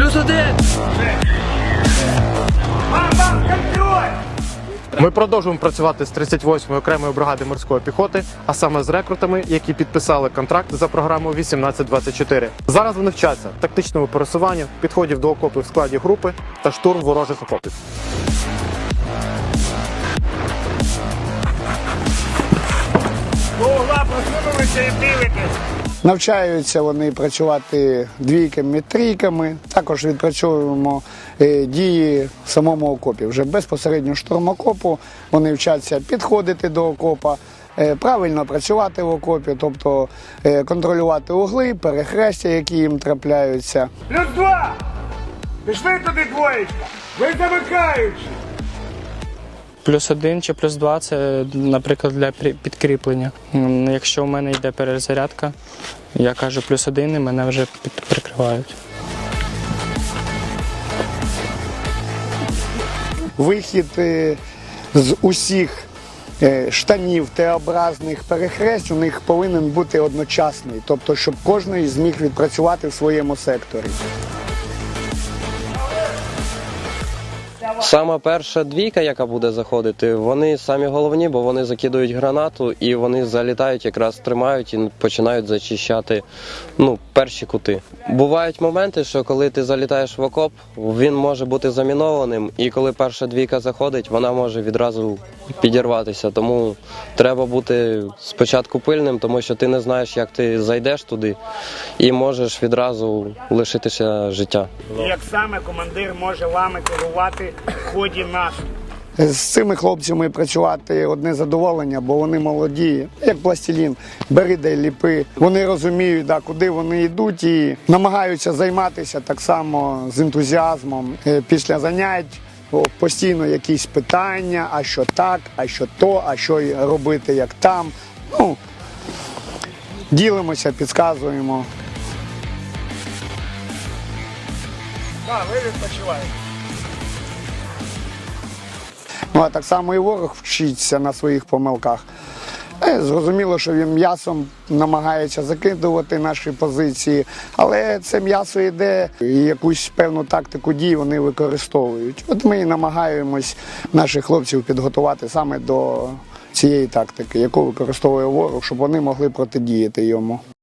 Плюс один! Ми продовжуємо працювати з 38-ї окремої бригади морської піхоти, а саме з рекрутами, які підписали контракт за програмою 1824. Зараз вони вчаться тактичному пересуванню, підходів до окопів в складі групи та штурм ворожих окопів. До угла просунулися і дивитесь. Навчаються вони працювати двійками, трійками. Також відпрацьовуємо е, дії в самому окопі. Вже безпосередньо штурм окопу. Вони вчаться підходити до окопа, е, правильно працювати в окопі, тобто е, контролювати угли, перехрестя, які їм трапляються. Плюс два. Пішли туди двоєчка. Ви замикаючи. Плюс один чи плюс два це, наприклад, для підкріплення. Якщо в мене йде перезарядка, я кажу плюс один і мене вже прикривають. Вихід е, з усіх е, штанів Т-образних перехресть у них повинен бути одночасний, тобто, щоб кожен зміг відпрацювати в своєму секторі. Сама перша двійка, яка буде заходити, вони самі головні, бо вони закидують гранату і вони залітають, якраз тримають і починають зачищати ну, перші кути. Бувають моменти, що коли ти залітаєш в окоп, він може бути замінованим, і коли перша двійка заходить, вона може відразу підірватися. Тому треба бути спочатку пильним, тому що ти не знаєш, як ти зайдеш туди, і можеш відразу лишитися життя. Як саме командир може вами керувати в ході наступу. З цими хлопцями працювати одне задоволення, бо вони молоді, як пластилін, бери де ліпи. Вони розуміють, да, куди вони йдуть і намагаються займатися так само з ентузіазмом. Е, Після занять постійно якісь питання, а що так, а що то, а що робити, як там. Ну, ділимося, підказуємо. Так, ви відпочиваєте. Ну а так само і ворог вчиться на своїх помилках. Е, Зрозуміло, що він м'ясом намагається закидувати наші позиції, але це м'ясо йде і якусь певну тактику дій вони використовують. От ми і намагаємось наших хлопців підготувати саме до цієї тактики, яку використовує ворог, щоб вони могли протидіяти йому.